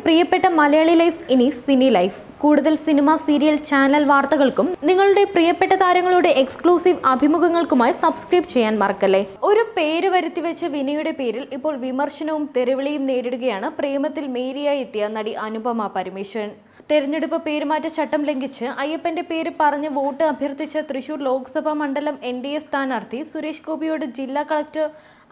പ്രിയപ്പെട്ട മലയാളി ലൈഫ് ഇനി cine life. കൂടുതൽ സിനിമ സീരിയൽ ചാനൽ വാർത്തകൾക്കും നിങ്ങളുടെ പ്രിയപ്പെട്ട താരങ്ങളുടെ എക്സ്ക്ലൂസീവ് അഭിമുഖങ്ങൾക്കുമായി സബ്സ്ക്രൈബ് ചെയ്യാൻ മറക്കല്ലേ? ഒരു പേര് വരുത്തി വെച്ച വിനയുടെ പേരിൽ ഇപ്പോൾ വിമർശനവും തെരുവിളിയും നേരിടുകയാണ് പ്രേമത്തിൽ മേരിയായി എത്തിയ നടി അനുപമ പരമേശ്വരൻ. തെരഞ്ഞെടുപ്പ് പേരുമാറ്റ ചട്ടം ലംഘിച്ച് അയ്യപ്പന്റെ പേര് പറഞ്ഞ് വോട്ട് അഭ്യർത്ഥിച്ച തൃശൂർ ലോക്സഭാ മണ്ഡലം എൻ ഡി എ സ്ഥാനാർത്ഥി സുരേഷ് ഗോപിയോട് ജില്ലാ കളക്ടർ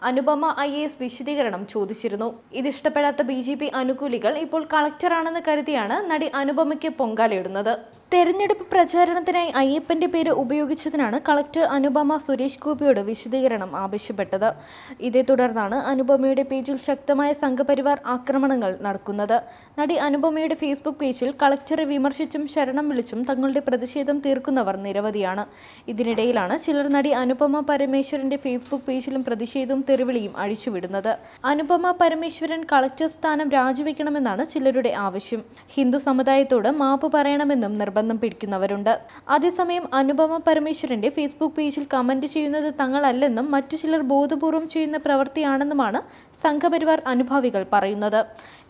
അനുപമ ഐ എസ് വിശദീകരണം ചോദിച്ചിരുന്നു. ഇതിഷ്ടപ്പെടാത്ത ബി ജെ പി അനുകൂലികൾ ഇപ്പോൾ കളക്ടറാണെന്ന് കരുതിയാണ് നടി അനുപമയ്ക്ക് പൊങ്കാലയിടുന്നത്. തെരഞ്ഞെടുപ്പ് പ്രചാരണത്തിനായി അയ്യപ്പന്റെ പേര് ഉപയോഗിച്ചതിനാണ് കളക്ടർ അനുപമ സുരേഷ് ഗോപിയോട് വിശദീകരണം ആവശ്യപ്പെട്ടത്. ഇതേ തുടർന്നാണ് അനുപമയുടെ പേജിൽ ശക്തമായ സംഘപരിവാർ ആക്രമണങ്ങൾ നടക്കുന്നത്. നടി അനുപമയുടെ ഫേസ്ബുക്ക് പേജിൽ കളക്ടറെ വിമർശിച്ചും ശരണം വിളിച്ചും തങ്ങളുടെ പ്രതിഷേധം തീർക്കുന്നവർ നിരവധിയാണ്. ഇതിനിടയിലാണ് ചിലർ നടി അനുപമ പരമേശ്വരന്റെ ഫേസ്ബുക്ക് പേജിലും പ്രതിഷേധവും തെരുവിളിയും അഴിച്ചുവിടുന്നത്. അനുപമ പരമേശ്വരൻ കളക്ടർ സ്ഥാനം രാജിവെക്കണമെന്നാണ് ചിലരുടെ ആവശ്യം. ഹിന്ദു സമുദായത്തോട് മാപ്പ് പറയണമെന്നും നിർബന്ധം പിടിക്കുന്നവരുണ്ട്. അതേസമയം അനുപമ പരമേശ്വരന്റെ ഫേസ്ബുക്ക് പേജിൽ കമന്റ് ചെയ്യുന്നത് തങ്ങളല്ലെന്നും മറ്റു ചിലർ ബോധപൂർവം ചെയ്യുന്ന പ്രവൃത്തിയാണെന്നുമാണ് സംഘപരിവാർ അനുഭാവികൾ പറയുന്നത്.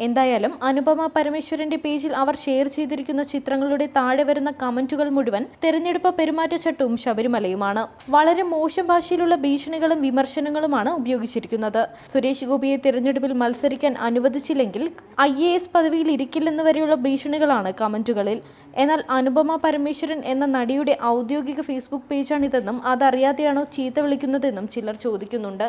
എന്തായാലും അനുപമ പരമേശ്വരന്റെ പേജിൽ അവർ ഷെയർ ചെയ്തിരിക്കുന്ന ചിത്രങ്ങളുടെ താഴെ വരുന്ന കമന്റുകൾ മുഴുവൻ തെരഞ്ഞെടുപ്പ് പെരുമാറ്റച്ചട്ടവും ശബരിമലയുമാണ്. വളരെ മോശം ഭാഷയിലുള്ള ഭീഷണികളും വിമർശനങ്ങളുമാണ് ഉപയോഗിച്ചിരിക്കുന്നത്. സുരേഷ് ഗോപിയെ തിരഞ്ഞെടുപ്പിൽ മത്സരിക്കാൻ അനുവദിച്ചില്ലെങ്കിൽ ഐ എ എസ് പദവിയിൽ ഇരിക്കില്ലെന്ന് വരെയുള്ള ഭീഷണികളാണ് കമന്റുകളിൽ. എന്നാൽ അനുപമ പരമേശ്വരൻ എന്ന നടിയുടെ ഔദ്യോഗിക ഫേസ്ബുക്ക് പേജാണിതെന്നും അതറിയാതെയാണോ ചീത്ത വിളിക്കുന്നതെന്നും ചിലർ ചോദിക്കുന്നുണ്ട്